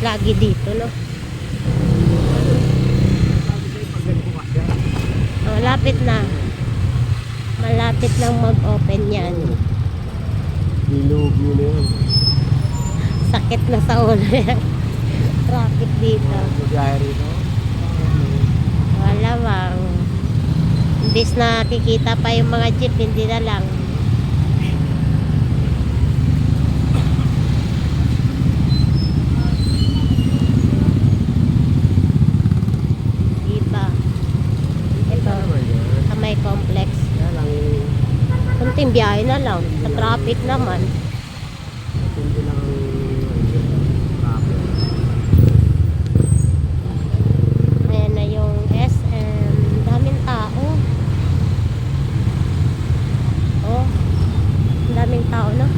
lagi dito, no? Malapit na. Malapit nang mag-open yan. Bilog yun na yun. Sakit na sa ulo yan. Traffic dito. Wala bang. Imbis na kikita pa yung mga jeep, hindi na lang. Complex. Kaya lang, Kunting biyahe na lang. Sa traffic naman. hindi lang. Ayan na yung SM. Daming tao. Oh. Daming tao, no?